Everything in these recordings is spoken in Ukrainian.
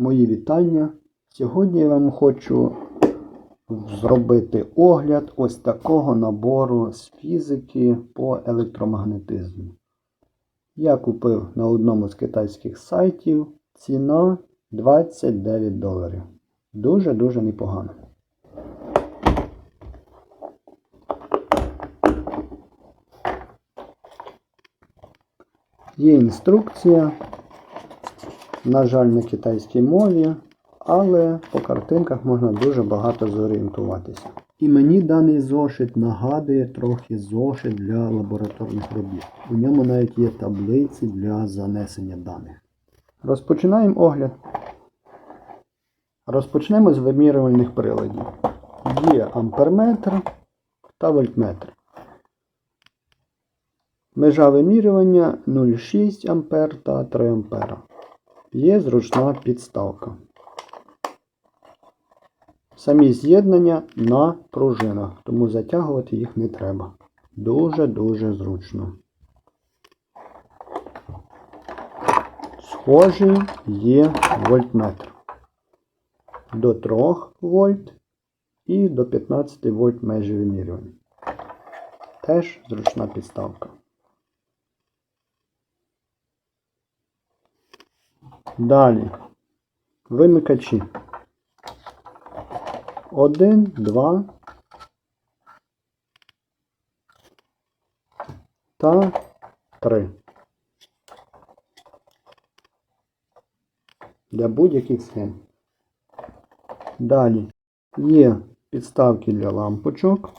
Мої вітання. Сьогодні я вам хочу зробити огляд ось такого набору з фізики по електромагнетизму. Я купив на одному з китайських сайтів ціна 29 доларів. Дуже-дуже непогано. Є інструкція, на жаль, на китайській мові, але по картинках можна дуже багато зорієнтуватися. І мені даний зошит нагадує трохи зошит для лабораторних робіт. У ньому навіть є таблиці для занесення даних. Розпочинаємо огляд. Розпочнемо з вимірювальних приладів. Є амперметр та вольтметр. Межа вимірювання 0,6 А та 3 А. Є зручна підставка. Самі з'єднання на пружинах, тому затягувати їх не треба. Дуже-дуже зручно. Схожий є вольтметр. До 3 вольт і до 15 вольт межі вимірювання. Теж зручна підставка. Далі. Вимикачі. Один, два. Та три. Для будь-яких схем. Далі є підставки для лампочок.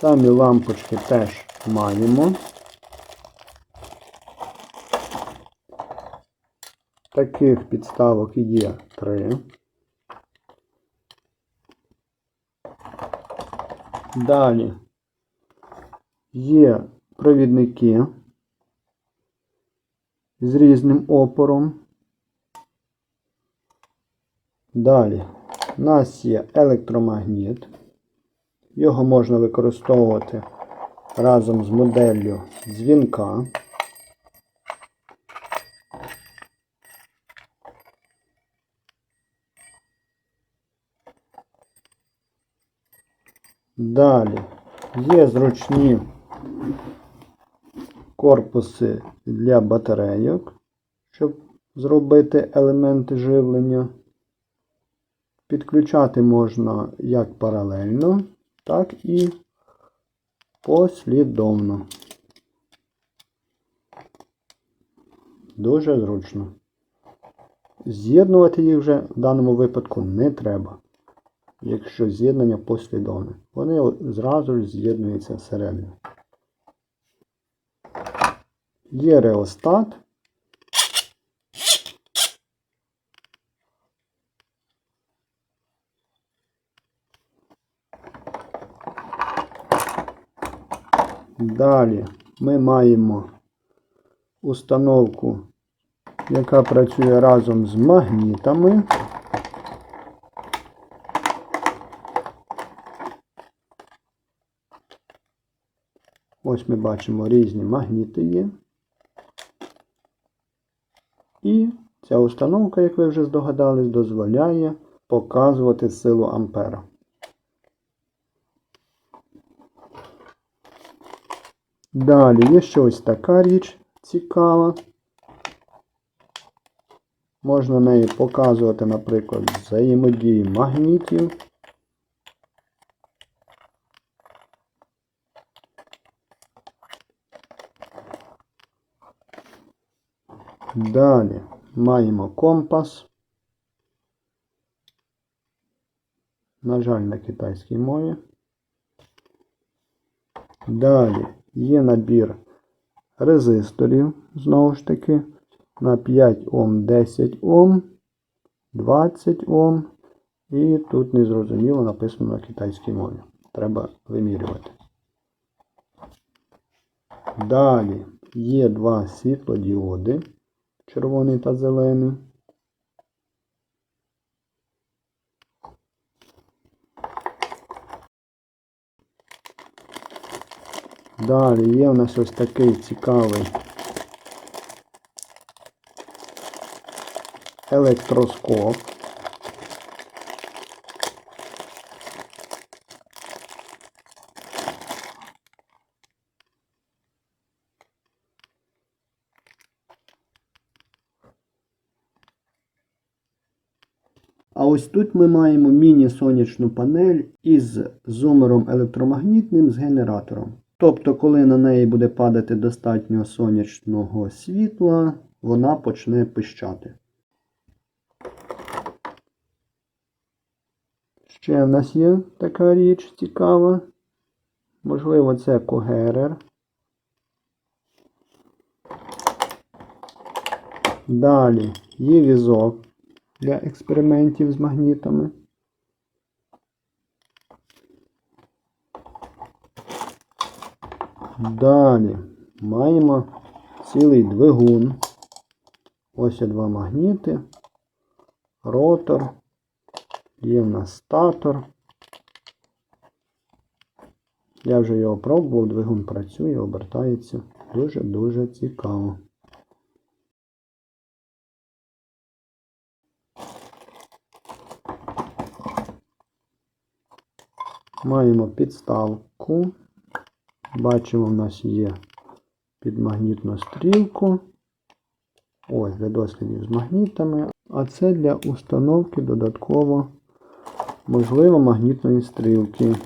Самі лампочки теж маємо. Таких підставок є три. Далі є провідники з різним опором. Далі у нас є електромагніт. Його можна використовувати разом з моделлю дзвінка. Далі є зручні корпуси для батарейок, щоб зробити елементи живлення. Підключати можна як паралельно, так і послідовно. Дуже зручно. З'єднувати їх вже в даному випадку не треба якщо з'єднання послідовне. Вони зразу ж з'єднуються всередині. Є реостат. Далі ми маємо установку, яка працює разом з магнітами. Ось ми бачимо різні магніти є. І ця установка, як ви вже здогадались, дозволяє показувати силу ампера. Далі є ще ось така річ цікава. Можна нею показувати, наприклад, взаємодії магнітів. Далі маємо компас. На жаль, на китайській мові. Далі є набір резисторів, знову ж таки, на 5 Ом, 10 Ом, 20 Ом. І тут незрозуміло написано на китайській мові. Треба вимірювати. Далі є два світлодіоди червоний та зелений. Далі є в нас ось такий цікавий електроскоп. А ось тут ми маємо міні-сонячну панель із зумером електромагнітним з генератором. Тобто, коли на неї буде падати достатньо сонячного світла, вона почне пищати. Ще в нас є така річ цікава. Можливо, це когерер. Далі є візок для експериментів з магнітами. Далі маємо цілий двигун. Ось є два магніти, ротор, є в нас статор. Я вже його пробував, двигун працює, обертається. Дуже-дуже цікаво. Маємо підставку. Бачимо, в нас є підмагнітну стрілку. Ось для дослідів з магнітами. А це для установки додатково, можливо, магнітної стрілки.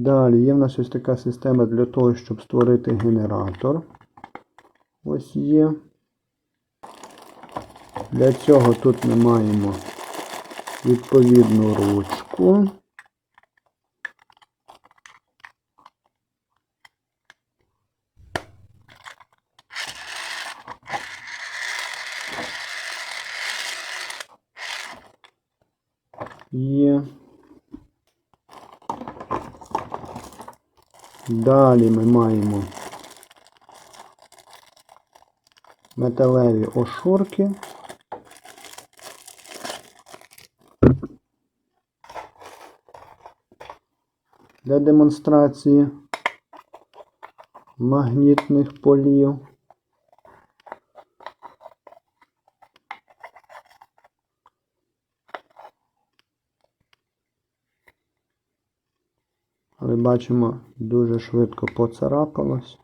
Далі є в нас ось така система для того, щоб створити генератор. Ось є. Для цього тут ми маємо відповідну ручку. Є. Далі ми маємо металеві ошурки. Для демонстрації магнітних полів. Але бачимо, дуже швидко поцарапалось.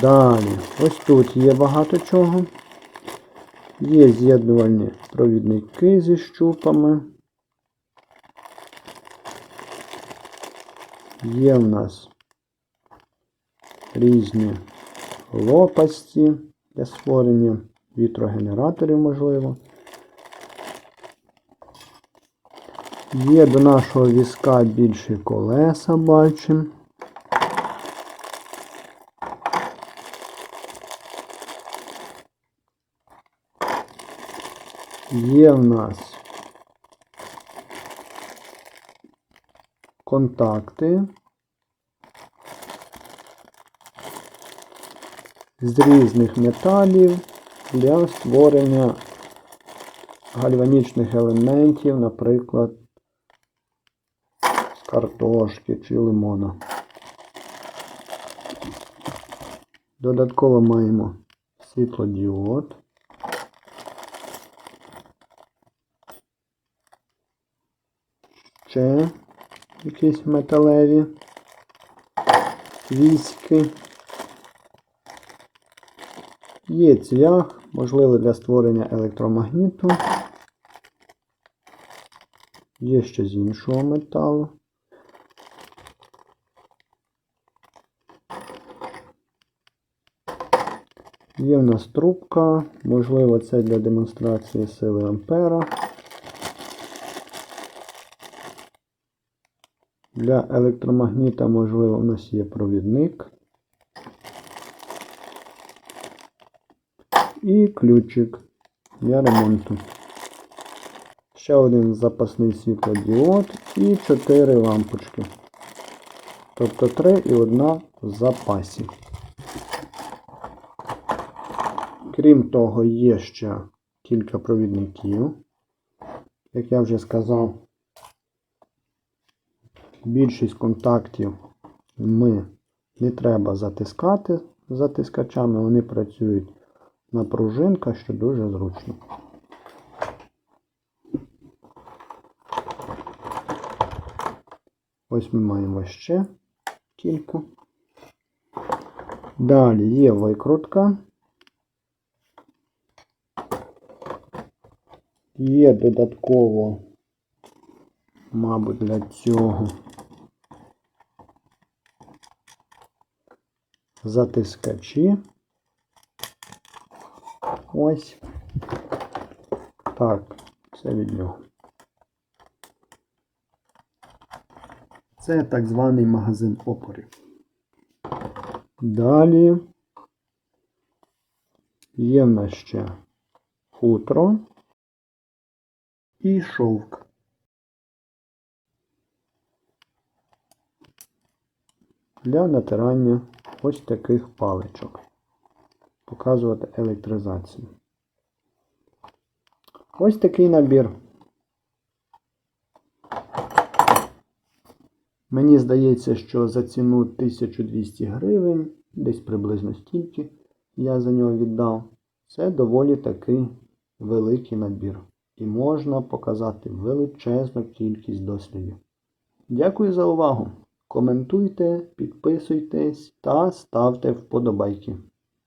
Далі, ось тут є багато чого. Є з'єднувальні провідники зі щупами. Є в нас різні лопасті для створення вітрогенераторів, можливо. Є до нашого візка більші колеса, бачимо. Є в нас контакти з різних металів для створення гальванічних елементів, наприклад, картошки чи лимона. Додатково маємо світлодіод. Ще якісь металеві віськи. Є цвях, можливо для створення електромагніту. Є ще з іншого металу. Є в нас трубка, можливо, це для демонстрації сили ампера. Для електромагніта, можливо, у нас є провідник. І ключик для ремонту. Ще один запасний світлодіод і 4 лампочки. Тобто три і одна в запасі. Крім того, є ще кілька провідників. Як я вже сказав, більшість контактів ми не треба затискати затискачами, вони працюють на пружинках, що дуже зручно. Ось ми маємо ще кілька. Далі є викрутка. Є додатково, мабуть, для цього затискачі. Ось. Так, це від нього. Це так званий магазин опорів. Далі є в нас ще хутро і шовк. Для натирання ось таких паличок. Показувати електризацію. Ось такий набір. Мені здається, що за ціну 1200 гривень, десь приблизно стільки я за нього віддав. Це доволі такий великий набір. І можна показати величезну кількість дослідів. Дякую за увагу! Коментуйте, підписуйтесь та ставте вподобайки.